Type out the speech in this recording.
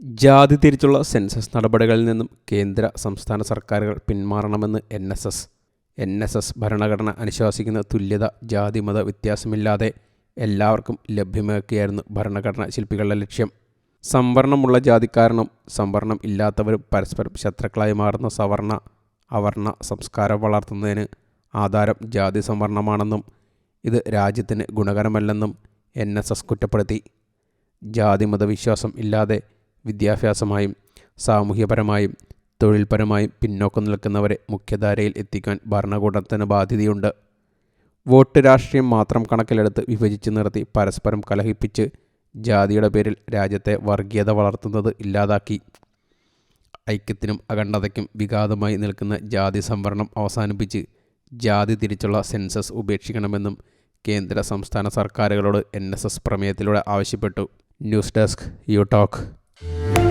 ജാതി തിരിച്ചുള്ള സെൻസസ് നടപടികളിൽ നിന്നും കേന്ദ്ര സംസ്ഥാന സർക്കാരുകൾ പിന്മാറണമെന്ന് N S S. N S S ഭരണഘടന അനുശാസിക്കുന്ന തുല്യത ജാതി മത വ്യത്യാസമില്ലാതെ എല്ലാവർക്കും ലഭ്യമാക്കിയായിരുന്നു ഭരണഘടനാ ശില്പികളുടെ ലക്ഷ്യം. സംവരണമുള്ള ജാതിക്കാരനും സംവരണം ഇല്ലാത്തവരും പരസ്പരം ശത്രുക്കളായി മാറുന്ന സവർണ അവർണ സംസ്കാരം വളർത്തുന്നതിന് ആധാരം ജാതി സംവരണമാണെന്നും ഇത് രാജ്യത്തിന് ഗുണകരമല്ലെന്നും എൻ എസ് എസ് കുറ്റപ്പെടുത്തി. ജാതി മതവിശ്വാസം ഇല്ലാതെ വിദ്യാഭ്യാസമായും സാമൂഹ്യപരമായും തൊഴിൽപരമായും പിന്നോക്കം നിൽക്കുന്നവരെ മുഖ്യധാരയിൽ എത്തിക്കാൻ ഭരണകൂടത്തിന് ബാധ്യതയുണ്ട്. വോട്ട് രാഷ്ട്രീയം മാത്രം കണക്കിലെടുത്ത് വിഭജിച്ച് നിർത്തി പരസ്പരം കലഹിപ്പിച്ച് ജാതിയുടെ പേരിൽ രാജ്യത്തെ വർഗീയത വളർത്തുന്നത് ഇല്ലാതാക്കി. ഐക്യത്തിനും അഖണ്ഡതയ്ക്കും വിഘാതമായി നിൽക്കുന്ന ജാതി സംവരണം അവസാനിപ്പിച്ച് ജാതി തിരിച്ചുള്ള സെൻസസ് ഉപേക്ഷിക്കണമെന്നും കേന്ദ്ര സംസ്ഥാന സർക്കാരുകളോട് എൻ എസ് എസ് പ്രമേയത്തിലൂടെ ആവശ്യപ്പെട്ടു. News desk you talk. Thank you.